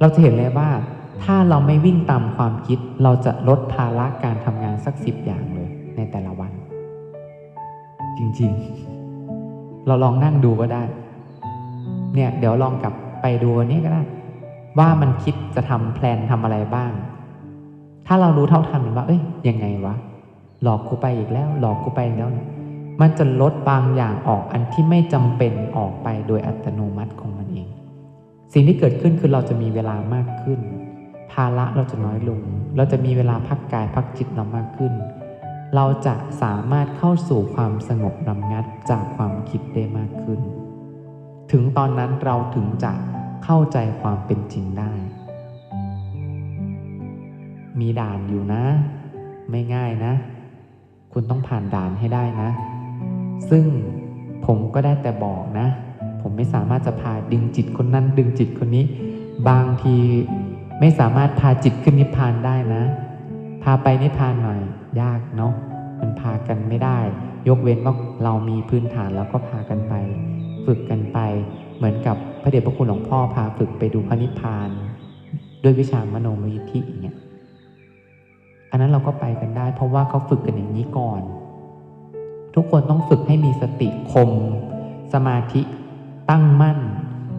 เราจะเห็นเลยว่า ถ้าเราไม่วิ่งตามความคิด เราจะลดภาระการทำงานสักสิบอย่างเลยในแต่ละวัน จริงๆ เราลองนั่งดูก็ได้ เนี่ยเดี๋ยวลองกลับไปดูอันนี้ก็ได้ ว่ามันคิดจะทำแพลนทำอะไรบ้าง ถ้าเรารู้เท่าทันว่า เอ้ยยังไงวะ หลอกกูไปอีกแล้ว หลอกกูไปอีกแล้วเนี่ยมันจะลดบางอย่างออกอันที่ไม่จำเป็นออกไปโดยอัตโนมัติของมันเอง สิ่งที่เกิดขึ้นคือเราจะมีเวลามากขึ้น ภาระเราจะน้อยลง เราจะมีเวลาพักกายพักจิตเรามากขึ้น เราจะสามารถเข้าสู่ความสงบรำงัดจากความคิดได้มากขึ้น ถึงตอนนั้นเราถึงจะเข้าใจความเป็นจริงได้ มีด่านอยู่นะ ไม่ง่ายนะ คุณต้องผ่านด่านให้ได้นะ ซึ่งผมก็ได้แต่บอกนะ ผมไม่สามารถจะพาดึงจิตคนนั้นดึงจิตคนนี้ บางทีไม่สามารถพาจิตขึ้นนิพพานได้นะ พาไปนิพพานหน่อยยากเนาะมันพากันไม่ได้ ยกเว้นว่าเรามีพื้นฐานแล้วก็พากันไป ฝึกกันไป เหมือนกับพระเดชพระคุณหลวงพ่อพาฝึกไปดูพระนิพพาน ด้วยวิชามโนมยิทธิอย่างเงี้ยอันนั้นเราก็ไปกันได้ เพราะว่าเขาฝึกกันอย่างนี้ก่อน ทุกคนต้องฝึกให้มีสติคม สมาธิ ตั้งมั่น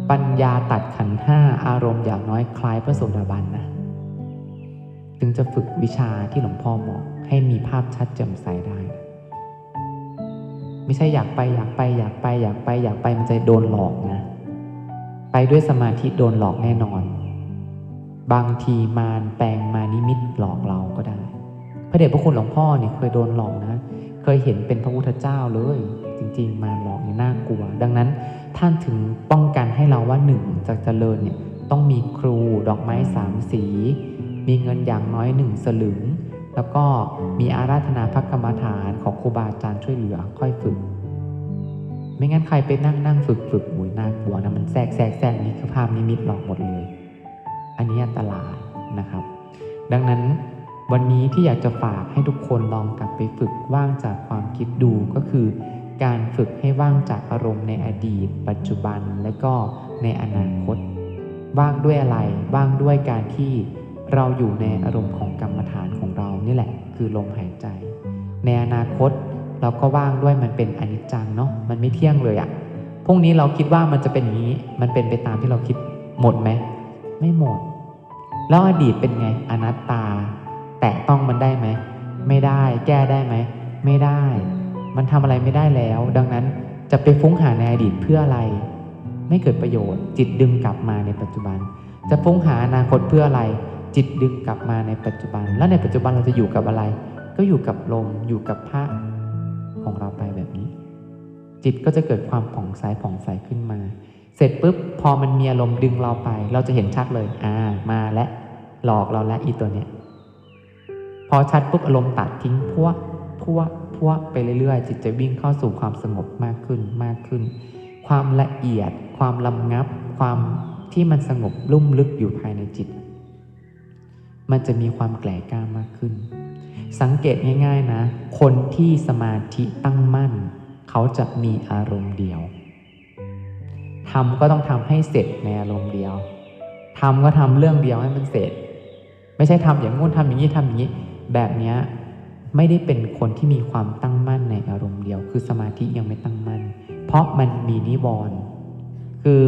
ปัญญาตัดขันห้าอารมณ์อย่างน้อยคล้ายพระโสดาบันนะถึงจะฝึกวิชาที่หลวงพ่อบอกให้มีภาพชัดแจ่มใสได้ ไม่ใช่อยากไปอยากไปอยากไปอยากไปอยากไปมันจะโดนหลอกนะ ไปด้วยสมาธิโดนหลอกแน่นอน บางทีมารแปลงมานิมิตหลอกเราก็ได้ พระเดชพระคุณหลวงพ่อเนี่ยเคยโดนหลอกนะ เคยเห็นเป็นพระพุทธเจ้าเลย ริง ๆ มาหลอกเนี่ยน่ากลัว ดังนั้นท่านถึงป้องกันให้เราว่าหนึ่งจากเจริญเนี่ยต้องมีครูดอกไม้สามสี มีเงินอย่างน้อยหนึ่งสลึง แล้วก็มีอาราธนาพระกรรมฐานของครูบาอาจารย์ช่วยเหลือค่อยฝึก ไม่งั้นใครไปนั่งนั่งฝึกฝึกหุยน่ากลัวนะมันแทรกแทรกแทรกนี่คือภาพนิมิตหลอกหมดเลย อันนี้อันตรายนะครับ ดังนั้นวันนี้ที่อยากจะฝากให้ทุกคนลองกลับไปฝึกว่างจากความคิดดูก็คือ การฝึกให้ว่างจากอารมณ์ในอดีต ปัจจุบันและก็ในอนาคต ว่างด้วยอะไร ว่างด้วยการที่เราอยู่ในอารมณ์ของกรรมฐานของเรานี่แหละ คือลมหายใจ ในอนาคตเราก็ว่างด้วยมันเป็นอนิจจังเนาะมันไม่เที่ยงเลยอะพรุ่งนี้เราคิดว่ามันจะเป็นอย่างนี้ มันเป็นไปตามที่เราคิดหมดไหมไม่หมด แล้วอดีตเป็นไงอนัตตา แตะต้องมันได้ไหมไม่ได้ แก้ได้ไหมไม่ได้ มันทำอะไรไม่ได้แล้ว ดังนั้นจะไปฟุ้งหาในอดีตเพื่ออะไร ไม่เกิดประโยชน์ จิตดึงกลับมาในปัจจุบัน จะฟุ้งหาอนาคตเพื่ออะไร จิตดึงกลับมาในปัจจุบัน แล้วในปัจจุบันเราจะอยู่กับอะไร ก็อยู่กับลมอยู่กับพระของเราไปแบบนี้ จิตก็จะเกิดความผ่องใสผ่องใสขึ้นมา เสร็จปุ๊บพอมันมีอารมณ์ดึงเราไป เราจะเห็นชัดเลยอ่ามาและหลอกเราและอีตัวเนี้ยพอชัดปุ๊บอารมณ์ตัดทิ้งพวกพวก พวกไปเรื่อยๆ จิตจะวิ่งเข้าสู่ความสงบมากขึ้นมากขึ้น ความละเอียด ความลำงับ ความที่มันสงบลุ่มลึกอยู่ภายในจิต มันจะมีความแก่กล้ามากขึ้น สังเกตง่ายๆนะ คนที่สมาธิตั้งมั่น เขาจะมีอารมณ์เดียวทำก็ต้องทำให้เสร็จในอารมณ์เดียวทำก็ทำเรื่องเดียวให้มันเสร็จ ไม่ใช่ทำอย่างงู้นทำอย่างนี้ทำอย่างนี้ แบบนี้ ไม่ได้เป็นคนที่มีความตั้งมั่นในอารมณ์เดียว คือสมาธิยังไม่ตั้งมั่น เพราะมันมีนิวรณ์คือ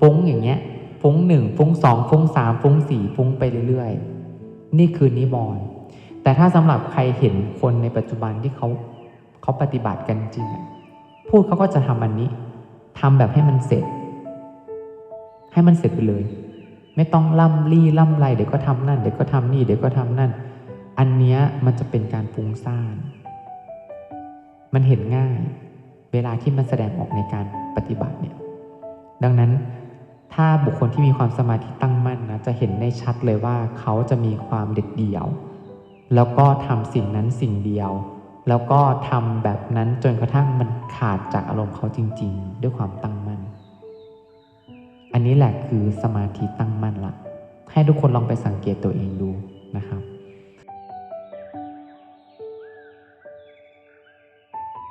ฟุ้งอย่างเงี้ยฟุ้งหนึ่งฟุ้งสองฟุ้งสามฟุ้งสี่ฟุ้งไปเรื่อยๆ นี่คือนิวรณ์แต่ถ้าสำหรับใครเห็นคนในปัจจุบันที่เขาเขาปฏิบัติกันจริงพูดเขาก็จะทำอันนี้ทำแบบให้มันเสร็จ ให้มันเสร็จไปเลย ไม่ต้องล่ำลี่ล่ำไรเดี๋ยวก็ทำนั่น เดี๋ยวก็ทำนี่เดี๋ยวก็ทำนั่น อันเนี้ยมันจะเป็นการฟุ้งซ่านมันเห็นง่าย เวลาที่มันแสดงออกในการปฏิบัติเนี่ย ดังนั้นถ้าบุคคลที่มีความสมาธิตั้งมั่นนะจะเห็นได้ชัดเลยว่าเขาจะมีความเด็ดเดี่ยว แล้วก็ทำสิ่งนั้นสิ่งเดียว แล้วก็ทำแบบนั้นจนกระทั่งมันขาดจากอารมณ์เขาจริง ๆ ด้วยความตั้งมั่น อันนี้แหละคือสมาธิตั้งมั่นละให้ทุกคนลองไปสังเกตตัวเองดู